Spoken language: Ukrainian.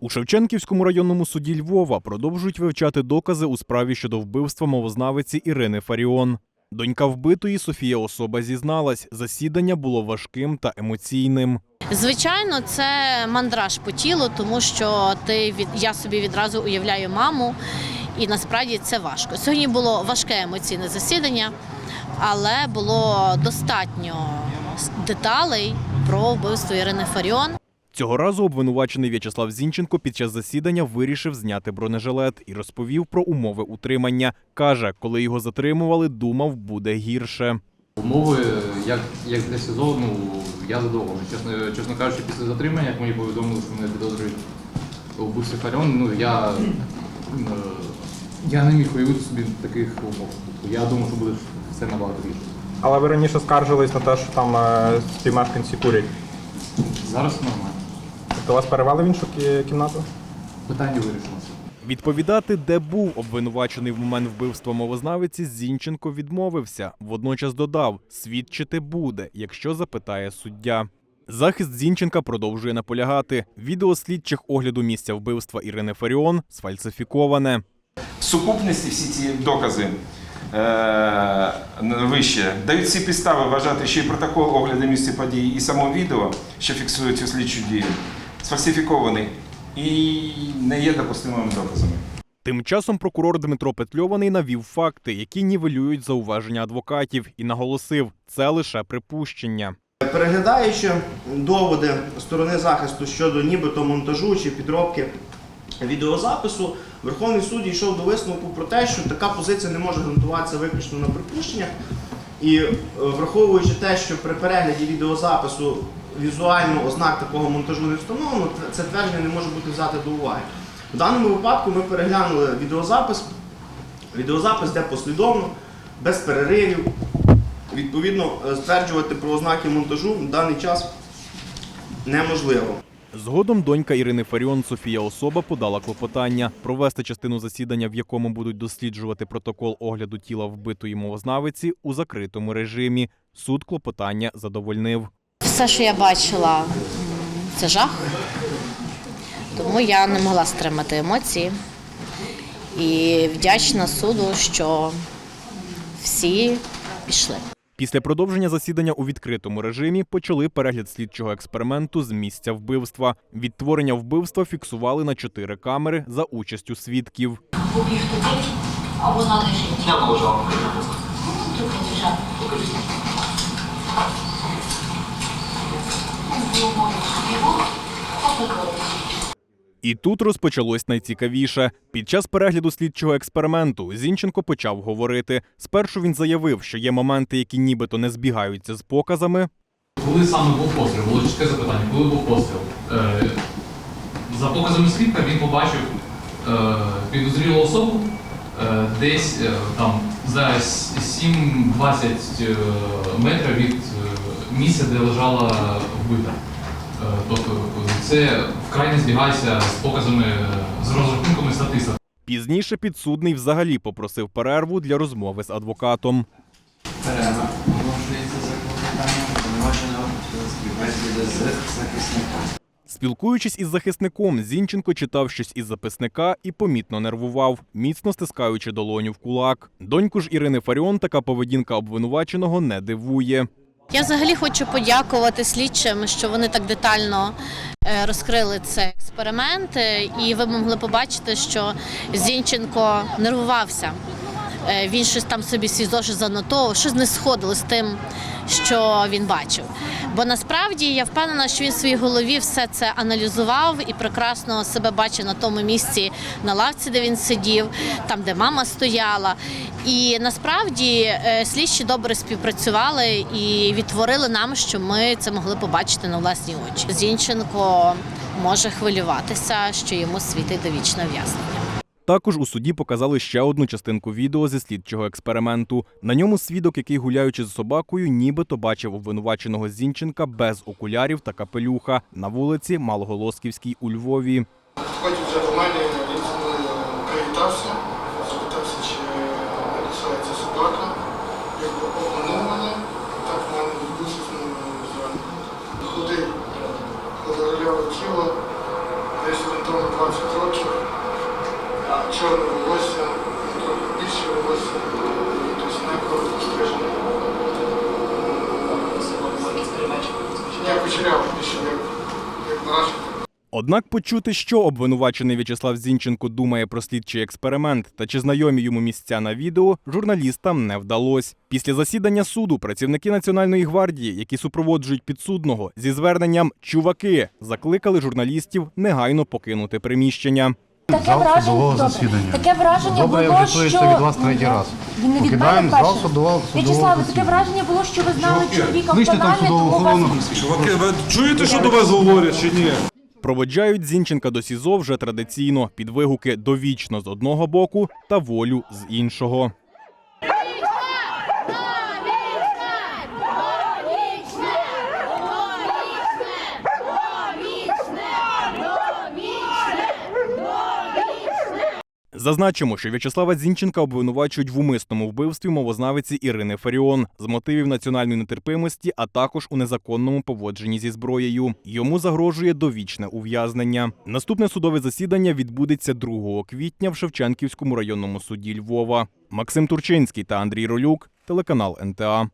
У Шевченківському районному суді Львова продовжують вивчати докази у справі щодо вбивства мовознавиці Ірини Фаріон. Донька вбитої Софія Особа зізналась, засідання було важким та емоційним. Звичайно, це мандраж по тілу, тому що ти від я собі відразу уявляю маму, і насправді це важко. Сьогодні було важке емоційне засідання, але було достатньо деталей про вбивство Ірини Фаріон. Цього разу обвинувачений В'ячеслав Зінченко під час засідання вирішив зняти бронежилет і розповів про умови утримання. Каже, коли його затримували, думав, буде гірше. Умови, як, як для СІЗО, ну, я задоволений. Чесно, чесно кажучи, після затримання, як мені повідомили, що мене підозрюють у вбивстві Фаріон, ну, я, е, я не міг уявити собі таких умов. Тобто я думав, що буде все набагато більше. Але ви раніше скаржились на те, що там е, співмешканці курять. Зараз нормально. Тобто вас перевели в іншу кімнату? Питання вирішилося. Відповідати, де був обвинувачений в момент вбивства мовознавиці, Зінченко відмовився. Водночас додав, свідчити буде, якщо запитає суддя. Захист Зінченка продовжує наполягати. Відео слідчих огляду місця вбивства Ірини Фаріон сфальсифіковане. В сукупності всі ці докази е, вище дають всі підстави вважати, що і протокол огляду місця події, і само відео, що фіксує цю слідчу дію, сфальсифікований і не є допустимими доказами. Тим часом прокурор Дмитро Петльований навів факти, які нівелюють зауваження адвокатів, і наголосив, це лише припущення. Переглядаючи доводи сторони захисту щодо нібито монтажу чи підробки відеозапису, Верховний суд йшов до висновку про те, що така позиція не може ґрунтуватися виключно на припущеннях. І е, враховуючи те, що при перегляді відеозапису візуально ознак такого монтажу не встановлено, це твердження не може бути взяте до уваги. В даному випадку ми переглянули відеозапис. Відеозапис де послідовно, без переривів, Відповідно, е, стверджувати про ознаки монтажу в даний час неможливо. Згодом донька Ірини Фаріон Софія Особа подала клопотання провести частину засідання, в якому будуть досліджувати протокол огляду тіла вбитої мовознавиці у закритому режимі. Суд клопотання задовольнив. Все, що я бачила, це жах. Тому я не могла стримати емоції. І вдячна суду, що всі пішли. Після продовження засідання у відкритому режимі почали перегляд слідчого експерименту з місця вбивства. Відтворення вбивства фіксували на чотири камери за участю свідків. побіг туди, а вона лежить. Я положив. Тут лежать. Було море його, попекли. І тут розпочалось найцікавіше. Під час перегляду слідчого експерименту Зінченко почав говорити. Спершу він заявив, що є моменти, які нібито не збігаються з показами. Коли саме був постріл? Було чітке запитання, коли був постріл? Е, за показами свідка він побачив е, підозрілу особу е, десь е, там за 7-20 е, метрів від місця, де лежала вбита. Е, тобто це вкрай не збігається з показами, е, з розрахунками статиста. Пізніше підсудний взагалі попросив перерву для розмови з адвокатом. Перерва. Оголошується за клопотанням обвинуваченого співбесіди з захисником. Спілкуючись із захисником, Зінченко читав щось із записника і помітно нервував, міцно стискаючи долоню в кулак. Доньку ж Ірини Фаріон така поведінка обвинуваченого не дивує. Я взагалі хочу подякувати слідчим, що вони так детально е, розкрили цей експеримент, е, і ви могли побачити, що Зінченко нервувався. Е, Він щось там собі свій зошит занотовував, щось не сходило з тим, що він бачив. Бо насправді я впевнена, що він в своїй голові все це аналізував і прекрасно себе бачив на тому місці на лавці, де він сидів, там, де мама стояла. І насправді е, слідчі добре співпрацювали і відтворили нам, що ми це могли побачити на власні очі. Зінченко може хвилюватися, що йому світить довічне в'язнення. Також у суді показали ще одну частинку відео зі слідчого експерименту. На ньому свідок, який гуляючи з собакою, нібито бачив обвинуваченого Зінченка без окулярів та капелюха на вулиці Малоголосківській у Львові. Потім вже до мене він зі мною привітався, запитався, чи лишається собака. Якби обманув мене, так в мене відбувся з ним зранку. Ходив, ходороляве тіло, десь орієнтовно чорне волосся, трохи більше волосся, тобто не коротко стрижене. Я кучеряв більше, як, як наші. Однак почути, що обвинувачений В'ячеслав Зінченко думає про слідчий експеримент та чи знайомі йому місця на відео, журналістам не вдалося. Після засідання суду працівники Національної гвардії, які супроводжують підсудного зі зверненням Чуваки закликали журналістів негайно покинути приміщення. Таке Зал враження, судового засідання. таке враження Добре, було, що... чуєте від вас третій раз. Він не Покидаємо зал судового- В'ячеславе, таке враження було, що ви знали чоловіка в панамі, тому вас... охорону. Ви чуєте, що до вас говорять чи ні? Проводжають Зінченка до СІЗО вже традиційно під вигуки довічно з одного боку та волю з іншого. Зазначимо, що В'ячеслава Зінченка обвинувачують в умисному вбивстві мовознавиці Ірини Фаріон з мотивів національної нетерпимості, а також у незаконному поводженні зі зброєю. Йому загрожує довічне ув'язнення. Наступне судове засідання відбудеться 2 квітня в Шевченківському районному суді Львова. Максим Турчинський та Андрій Ролюк, телеканал НТА.